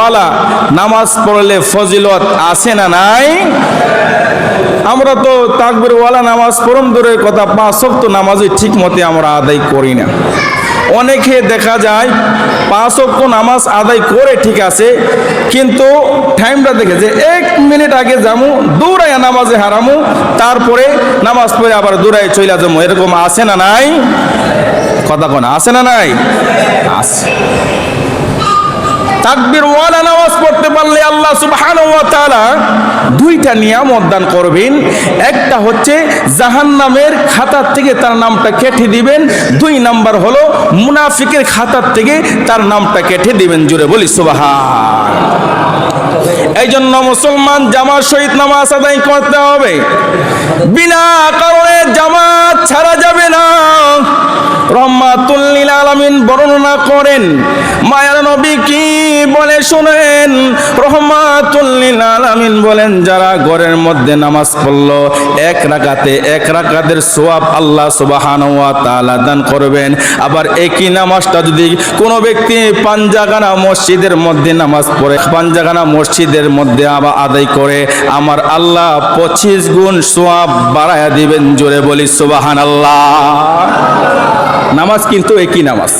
ওয়ালা নামাজ পড়লে ফজিলত আছে না নাই? আমরা তো তাকবির ওয়ালা নামাজ পড়ম, দূরের কথা পাঁচ তো নামাজই ঠিক মতে আমরা আদায় করি না। অনেকে দেখা যায় পাঁচ অক্ত নামাজ আদায় করে ঠিক আছে, কিন্তু টাইমটা দেখে যে এক মিনিট আগে যামু, দৌড়াইয়া নামাজে হারামু, তারপরে নামাজ পড়ে আবার দৌড়াই চলে যাব এরকম আছে না নাই? কথা কোন, আছে না নাই? আছে। তাকবির ওয়ালা নামাজ পড়তে পারলে আল্লাহ সুবহান ওয়া তাআলা দুইটা নিয়ামত দান করবেন। একটা হচ্ছে জাহান্নামের খাতার থেকে তার নামটা কেটে দিবেন। দুই নাম্বার হলো মুনাফিকের খাতার থেকে তার নামটা কেটে দিবেন। জুড়ে বলি সুবহান। এই জন্য মুসলমান জামাত সহিত নামাজ আদায় করতে হবে। বিনা কারণে জামাত ছাড়া যাবে না। রহমাতুল্লিল আলামিন বর্ণনা করেন, মায়ার নবী কি বলে শুনেন? রহমাতুল্লিল আলামিন বলেন, যারা ঘরের মধ্যে নামাজ পড়ল, এক রাকাতে, এক রাকাতের সোয়াব আল্লাহ সুবহানাহু ওয়া তাআলা দান করবেন। আবার একই নামাজটা যদি কোনো ব্যক্তি পাঞ্জাগানা মসজিদের মধ্যে নামাজ পড়ে, পাঞ্জাগানা মসজিদের মধ্যে আবার আদায় করে আমার আল্লাহ পঁচিশ গুণ সোয়াব বাড়ায়া দিবেন, জোরে বলি সুবাহান নামাজ কিন্তু একই নামাজ।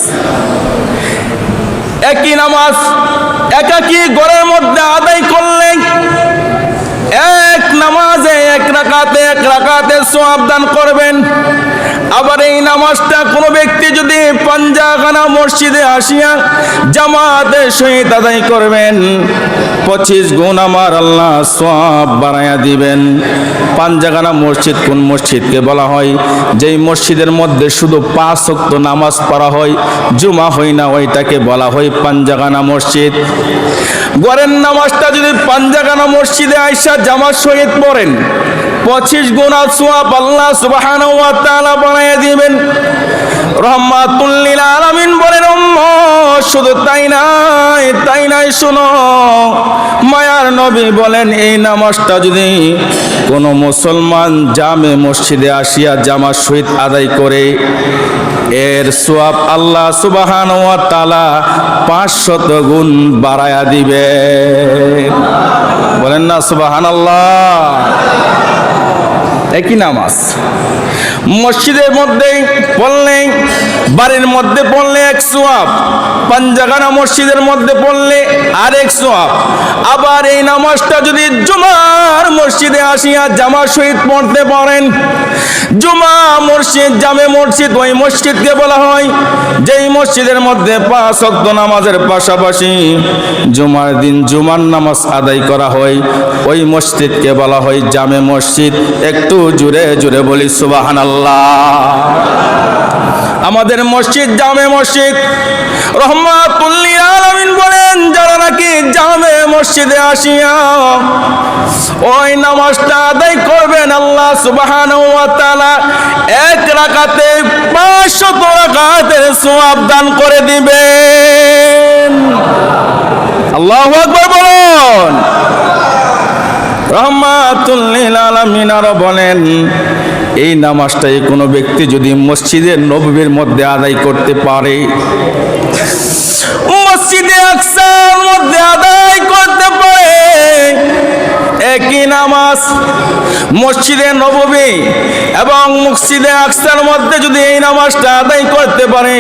একই নামাজ, একাকি ঘরের মধ্যে আদায় করলে এক নামাজে এক রাকাতে এক রাকাতে সোয়াব দান করবেন। আবার এই নামাজটা কোনো ব্যক্তি যদি পাঞ্জাখানা মসজিদে আসিয়া জামাতে সহিত আদায় করবেন, পঁচিশ গুণ আমার আল্লাহ সব বাড়াইয়া দিবেন। পাঞ্জাখানা মসজিদ কোন মসজিদকে বলা হয়? যেই মসজিদের মধ্যে শুধু পাঁচ শক্ত নামাজ পড়া হয়, জুমা হয় না, ওইটাকে বলা হয় পাঞ্জাখানা মসজিদ। গড়ের নামাজটা যদি পাঞ্জাখানা মসজিদে আইসা জামাত সহিত পড়েন পঁচিশ গুণা সোয়াব আল্লাহ তাআলা বানায় দিবেন। রহমাতুল্লিল আলামিন বলেন শুধু তাই নাই তাই নাই, শুনো। মায়ার নবী বলেন, এই নামাজটা যদি কোনো মুসলমান জামে মসজিদে আসিয়া জামা সহিত আদায় করে, এর সোয়াব আল্লাহ সুবাহান ওয়া তাআলা পাঁচশত গুণ বাড়ায়া দিবে। বলেন না সুবাহান আল্লাহ একই নামাজ। মসজিদের মধ্যে পড়লে, বাড়ির মধ্যে পড়লে এক সোয়াব পাঞ্জাগানা মসজিদের মধ্যে পড়লে আরেক সোয়াব। আবার এই নামাজটা যদি জুমার মসজিদে আসিয়া জামা সহিত পড়তে পারেন, জুমা মসজিদ, জামে মসজিদ, ওই মসজিদকে বলা হয়, যেই মসজিদের মধ্যে পাঁচ নামাজের পাশাপাশি জুমার দিন জুমার নামাজ আদায় করা হয়, ওই মসজিদকে বলা হয় জামে মসজিদ। একটু জুড়ে জুড়ে বলি সুবাহান আমাদের মসজিদ, জামে মসজিদ। রহমাতুল্লিল আলামিন বলেন, যারা নাকি জামে মসজিদে আসিয়া ওই নামাজটা আদায় করবেন, আল্লাহ তাআলা এক রাকাতে 500 রাকাতের সওয়াব দান করে দিবেন। আল্লাহু আকবার বলুন। রহমাতুল্লিল আলামিন আরও বলেন এই নামাজটাই কোনো ব্যক্তি যদি মসজিদের নবীর মধ্যে আদায় করতে পারে। মসজিদে আকসার মধ্যে আদায় করতে পারে। একই নামাজ, মসজিদে নববী এবং মসজিদে আকসার মধ্যে যদি এই নামাজটা আদায় করতে পারে,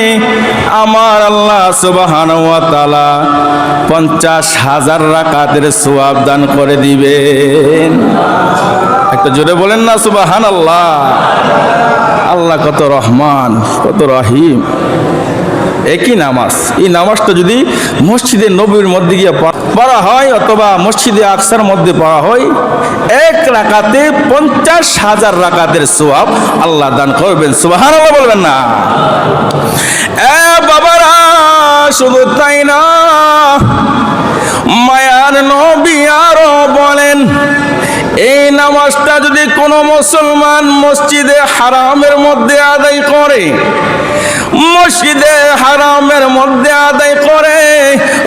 আমার আল্লাহ সুবহানাহু ওয়া পঞ্চাশ হাজার রাকাতের সোয়াব দান করে দিবেন। একটা জোরে বলেন না সুবাহান আল্লাহ আল্লাহ কত রহমান, কত রহিম। একই নামাজ। এই নামাজটা যদি মসজিদে নবীর মধ্যে গিয়ে পড়া হয় অথবা মসজিদে আকসার মধ্যে পড়া হয়, এক রাকাতে পঞ্চাশ হাজার রাকাতের সোয়াব আল্লাহ দান করবেন। সুবাহান আল্লাহ বলবেন না। এ বাবারা, শুধু তাই না, মায়ার নবী আরও বলেন, এই নামাজটা যদি কোনো মুসলমান মসজিদে হারামের মধ্যে আদায় করে মসজিদে হারামের মধ্যে আদায় করে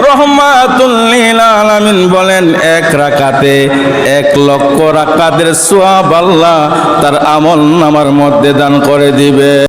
রহমাতুল্লিল আলামিন বলেন, এক রাকাতে এক লক্ষ রাকাতের সোয়াব আল্লাহ তার আমল নামার মধ্যে দান করে দিবে।